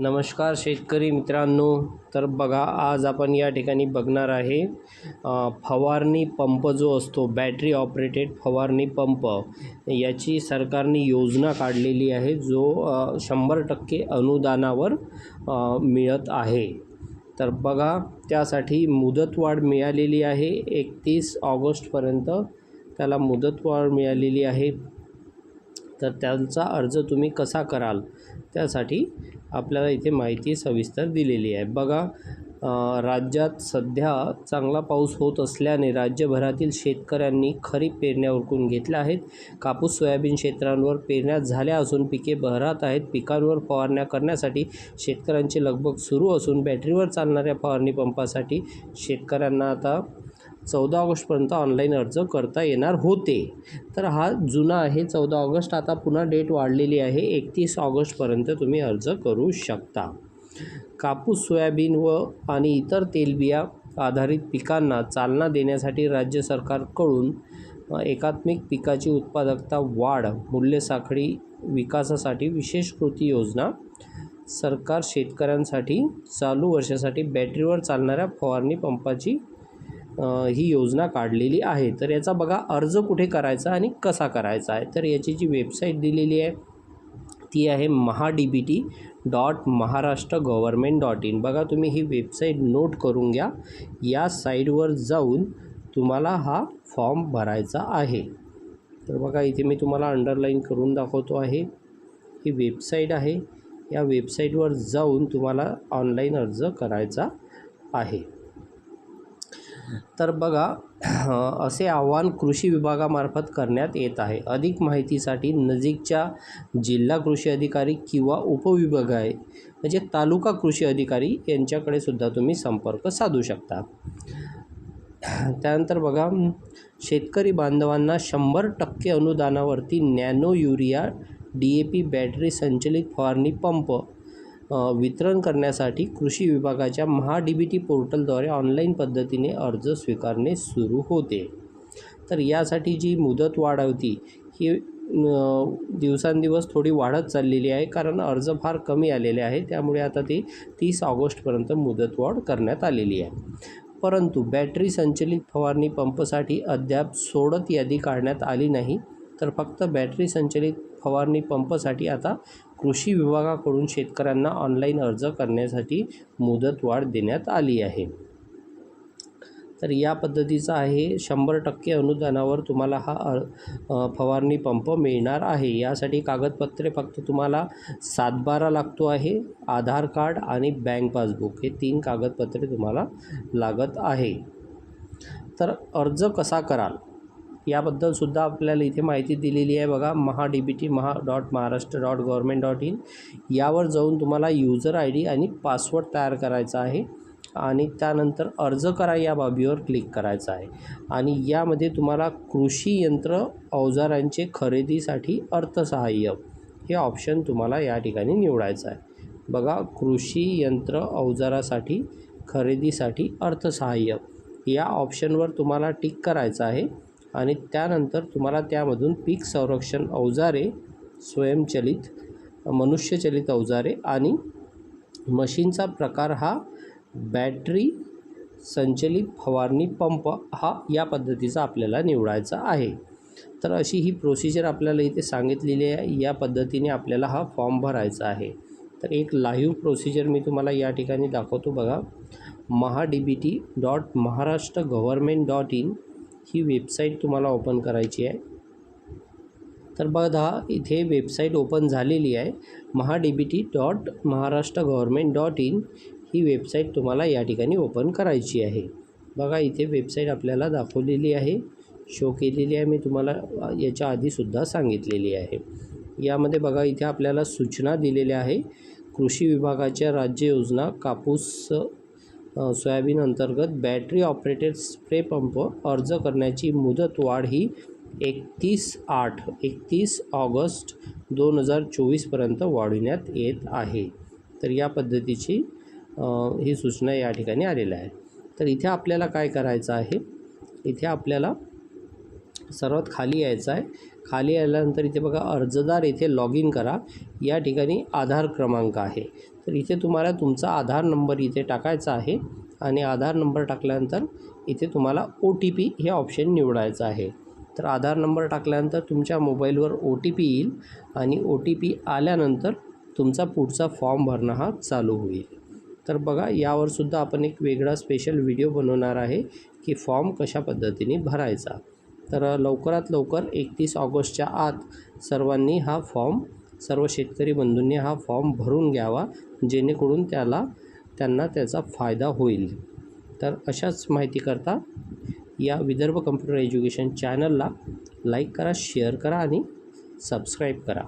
नमस्कार शेतकरी मित्रांनो. तर बघा आज आपण या ठिकाणी बघणार आहे फवारणी पंप जो असतो बॅटरी ऑपरेटेड फवारणी पंप याची सरकारने योजना काढलेली आहे जो शंभर टक्के अनुदानावर मिळत आहे. तर बघा त्यासाठी मुदतवाढ मिळालेली आहे एकतीस ऑगस्टपर्यंत त्याला मुदतवाढ मिळालेली आहे. तर त्यांचा अर्ज तुम्ही कसा कराल? त्यासाठी आपल्याला इथे माहिती सविस्तर दिलेली आहे. बघा राज्यात सध्या चांगला पाऊस होत असल्याने राज्यभरातील शेतकऱ्यांनी खरीप पेरण्या उरकून घेतल्या आहेत. कापूस सोयाबीन क्षेत्रांवर पेरण्या झाल्या असून पिके बहरात आहेत. पिकांवर फवारण्या करण्यासाठी शेतकऱ्यांची लगबग सुरू असून बॅटरीवर चालणाऱ्या फवारणी पंपासाठी शेतकऱ्यांना आता चौदा ऑगस्टपर्यंत ऑनलाईन अर्ज करता येणार होते. तर हा जुना आहे चौदा ऑगस्ट. आता पुन्हा डेट वाढलेली आहे एकतीस ऑगस्टपर्यंत तुम्ही अर्ज करू शकता. कापूस सोयाबीन व आणि इतर तेलबिया आधारित पिकांना चालना देण्यासाठी राज्य सरकारकडून एकात्मिक पिकाची उत्पादकता वाढ मूल्य साखळी विकासासाठी विशेष कृती योजना सरकार शेतकऱ्यांसाठी चालू वर्षासाठी बॅटरीवर चालणाऱ्या फवारणी पंपाची ही योजना काढलेली आहे. तर याचा बघा अर्ज कुठे करायचा आणि कसा करायचा आहे. तर याची जी वेबसाईट दिलेली आहे ती आहे Maha D B T dot Maharashtra government dot in. बघा तुम्ही ही वेबसाईट नोट करून घ्या. या साईटवर जाऊन तुम्हाला हा फॉर्म भरायचा आहे. तर बघा इथे मी तुम्हाला अंडरलाईन करून दाखवतो आहे. ही वेबसाईट आहे. या वेबसाईटवर जाऊन तुम्हाला ऑनलाईन अर्ज करायचा आहे. तर बघा असे आव्हान कृषी विभागामार्फत करण्यात येत आहे. अधिक माहितीसाठी नजीकच्या जिल्हा कृषी अधिकारी किंवा उपविभाग आहे. म्हणजे तालुका कृषी अधिकारी यांच्याकडे सुद्धा तुम्ही संपर्क साधू शकता. त्यानंतर बघा शेतकरी बांधवांना शंभर टक्के अनुदानावरती nano urea D A P battery संचलित फवारणी पंप वितरण करण्यासाठी कृषी विभागाच्या महा डी बी टी पोर्टलद्वारे ऑनलाईन पद्धतीने अर्ज स्वीकारणे सुरू होते. तर यासाठी जी मुदत वाढ होती ही दिवसांदिवस थोडी वाढत चाललेली आहे कारण अर्ज फार कमी आलेले आहे त्यामुळे आता ती तीस ऑगस्टपर्यंत मुदतवाढ करण्यात आलेली आहे. परंतु बॅटरी संचलित फवारणी पंपसाठी अद्याप सोडत यादी काढण्यात आली नाही. तर फक्त बॅटरी संचलित फवारणी पंपसाठी आता कृषी विभागाकडून शेतकऱ्यांना ऑनलाईन अर्ज करण्यासाठी मुदतवाढ देण्यात आली आहे. तर या पद्धतीचा आहे. शंभर टक्के अनुदानावर तुम्हाला हा अ फवारणी पंप मिळणार आहे. यासाठी कागदपत्रे फक्त तुम्हाला सातबारा लागतो आहे. आधार कार्ड आणि बँक पासबुक हे तीन कागदपत्रे तुम्हाला लागत आहे. तर अर्ज कसा कराल? याबद्दल सुद्धा आपल्याला इथे माहिती दिलेली आहे बघा Maha D B T Maha dot Maharashtra dot government dot in. यावर जाऊन तुम्हाला युजर आय डी आणि पासवर्ड तयार करायचा आहे आणि त्यानंतर अर्ज करा या बाबीवर क्लिक करायचं आहे. आणि यामध्ये तुम्हाला कृषी यंत्र अवजारांचे खरेदीसाठी अर्थसहाय्य हे ऑप्शन तुम्हाला या ठिकाणी निवडायचं आहे. बघा कृषी यंत्र अवजारासाठी खरेदीसाठी अर्थसहाय्य या ऑप्शनवर तुम्हाला टिक करायचं आहे. आणि त्यानंतर तुम्हाला त्यामधून पीक संरक्षण अवजारे स्वयंचलित मनुष्यचलित अवजारे आणि मशीनचा प्रकार हा बॅटरी संचलित फवारणी पंप हा या पद्धतीचा आपल्याला निवडायचा आहे. तर अशी ही प्रोसिजर आपल्याला इथे सांगितलेली आहे. या पद्धतीने आपल्याला हा फॉर्म भरायचा आहे. तर एक लाईव्ह प्रोसिजर मी तुम्हाला या ठिकाणी दाखवतो बघा. Maha D B T dot Maharashtra government dot in he website तुम्हाला ओपन करायची आहे. तर बघा इथे वेबसाईट ओपन झालेली आहे. Maha D B T dot Maharashtra government dot in he website तुम्हाला या ठिकाणी ओपन करायची आहे. बघा इथे वेबसाईट आपल्याला दाखवलेली आहे. शो केलेली आहे. मी तुम्हाला याच्या आधीसुद्धा सांगितलेली आहे. यामध्ये बघा इथे आपल्याला सूचना दिलेल्या आहे. कृषी विभागाच्या राज्य योजना कापूस सोयाबीन अंतर्गत बॅटरी ऑपरेटेड स्प्रे पंप अर्ज करण्याची मुदत वाढ ही एकतीस आठ एकतीस ऑगस्ट दोन हजार चोवीसपर्यंत वाढविण्यात येत आहे. तर या पद्धतीची ही सूचना या ठिकाणी आलेल्या आहे तर इथे आपल्याला काय करायचं आहे? इथे आपल्याला सर्वात खाली यायचं आहे. खाली आल्यानंतर इथे बघा अर्जदार येथे लॉग इन करा. या ठिकाणी आधार क्रमांक आहे. तर इथे तुम्हाला तुमचा आधार नंबर इथे टाकायचा आहे आणि आधार नंबर टाकल्यानंतर इथे तुम्हाला ओ टी पी हे ऑप्शन निवडायचं आहे. तर आधार नंबर टाकल्यानंतर तुमच्या मोबाईलवर ओ टी पी येईल आणि ओ टी पी आल्यानंतर तुमचा पुढचा फॉर्म भरणं हा चालू होईल. तर बघा यावर सुद्धा आपण एक वेगळा स्पेशल व्हिडिओ बनवणार आहे की फॉर्म कशा पद्धतीने भरायचा. तर लवकरात लवकर एकतीस ऑगस्टच्या आत सर्वांनी हा फॉर्म सर्व शेतकरी बंधूंनी हा फॉर्म भरून घ्यावा जेणेकरून त्याला त्यांना त्याचा फायदा होईल. तर अशाच माहितीकरता या विदर्भ कम्प्युटर एज्युकेशन चॅनलला लाईक करा शेअर करा आणि सबस्क्राईब करा.